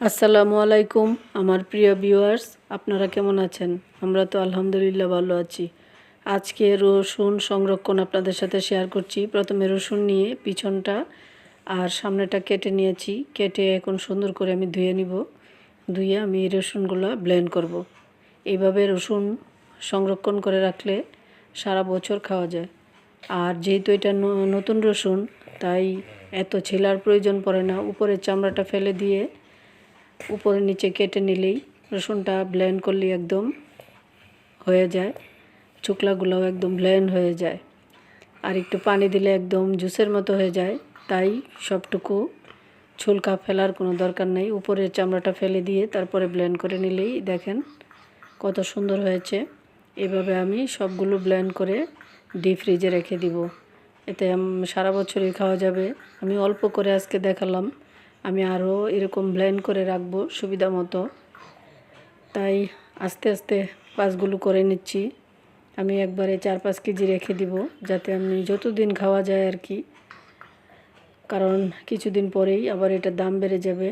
আসসালামু আলাইকুম, আমার প্রিয় ভিউয়ার্স আপনারা কেমন আছেন? আমরা তো আলহামদুলিল্লাহ ভালো আছি। আজকে রসুন সংরক্ষণ আপনাদের সাথে শেয়ার করছি। প্রথমে রসুন নিয়ে পিছনটা আর সামনেটা কেটে নিয়েছি। কেটে এখন সুন্দর করে আমি ধুয়ে নিব। ধুয়ে আমি এই রসুনগুলো ব্লেন্ড করব। এইভাবে রসুন সংরক্ষণ করে রাখলে সারা বছর খাওয়া যায়। আর যেহেতু এটা নতুন রসুন, তাই এত ছেলার প্রয়োজন পড়ে না। উপরের চামড়াটা ফেলে দিয়ে উপরে নিচে কেটে নিলেই রসুনটা ব্লেন্ড করলে একদম হয়ে যায় শুকলাগুলোও একদম ব্লেন্ড হয়ে যায়। আর একটু পানি দিলে একদম জুসের মতো হয়ে যায়, তাই সবটুকু ছুলকা ফেলার কোনো দরকার নেই। উপরের চামড়াটা ফেলে দিয়ে তারপরে ব্লেন্ড করে নিলেই দেখেন কত সুন্দর হয়েছে। এভাবে আমি সবগুলো ব্লেন্ড করে ডিপ ফ্রিজে রেখে দিব। এতে সারা বছরই খাওয়া যাবে। আমি অল্প করে আজকে দেখালাম। আমি আরও এরকম ব্লেন্ড করে রাখব সুবিধা মতো। তাই আস্তে আস্তে পাঁচগুলো করে নিচ্ছি। আমি একবারে চার পাঁচ কেজি রেখে দিব, যাতে আমি যতদিন খাওয়া যায় আর কি। কারণ কিছুদিন পরেই আবার এটার দাম বেড়ে যাবে।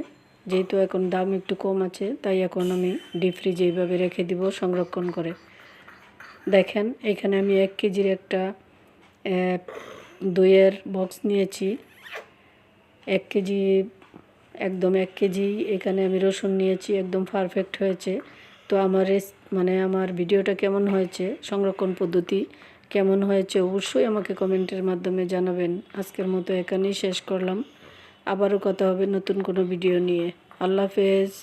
যেহেতু এখন দাম একটু কম আছে, তাই এখন আমি ডিপ ফ্রিজে এইভাবে রেখে দিব সংরক্ষণ করে। দেখেন, এখানে আমি এক কেজির একটা দইয়ের বক্স নিয়েছি। এক কেজি একদম এক কেজি, এখানে আমি রসুন নিয়েছি, একদম পারফেক্ট হয়েছে। তো আমার মানে আমার ভিডিওটা কেমন হয়েছে, সংরক্ষণ পদ্ধতি কেমন হয়েছে, অবশ্যই আমাকে কমেন্টের মাধ্যমে জানাবেন। আজকের মতো এখানেই শেষ করলাম। আবারও কথা হবে নতুন কোনো ভিডিও নিয়ে। আল্লাহ হাফেজ।